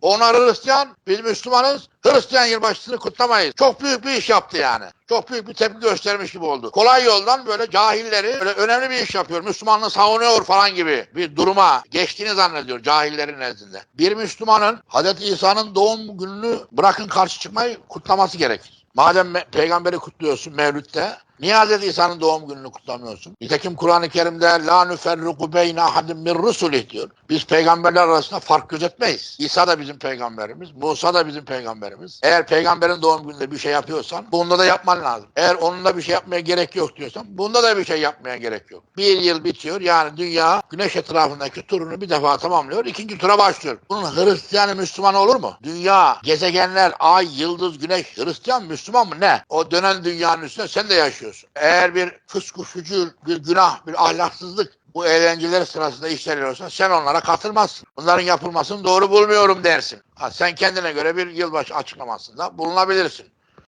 Onlar Hristiyan, biz Müslümanız. Hristiyan yılbaşısını kutlamayız. Çok büyük bir iş yaptı yani. Çok büyük bir tepki göstermiş gibi oldu. Kolay yoldan böyle cahilleri böyle önemli bir iş yapıyor. Müslümanlığı savunuyor falan gibi bir duruma geçtiğini zannediyor cahillerin nezdinde. Bir Müslümanın Hz. İsa'nın doğum gününü bırakın karşı çıkmayı kutlaması gerekir. Madem peygamberi kutluyorsun Mevlüt'te Niye Hz. İsa'nın doğum gününü kutlamıyorsun? Nitekim Kur'an-ı Kerim'de la nüferriku beyne ahadim min rusulih diyor. Biz peygamberler arasında fark gözetmeyiz. İsa da bizim peygamberimiz, Musa da bizim peygamberimiz. Eğer peygamberin doğum gününde bir şey yapıyorsan bunda da yapman lazım. Eğer onunla bir şey yapmaya gerek yok diyorsan bunda da bir şey yapmaya gerek yok. Bir yıl bitiyor yani dünya güneş etrafındaki turunu bir defa tamamlıyor. ikinci tura başlıyor. Bunun Hristiyanı Müslüman olur mu? Dünya, gezegenler, ay, yıldız, güneş Hristiyan Müslüman mı? Ne? O dönen dünyanın üstünde sen de yaşıyorsun. Eğer bir fısk fücur, bir günah, bir ahlaksızlık bu eğlenceler sırasında işleniyorsa sen onlara katılmazsın. Bunların yapılmasını doğru bulmuyorum dersin. Ha, sen kendine göre bir yılbaşı açıklamasında bulunabilirsin.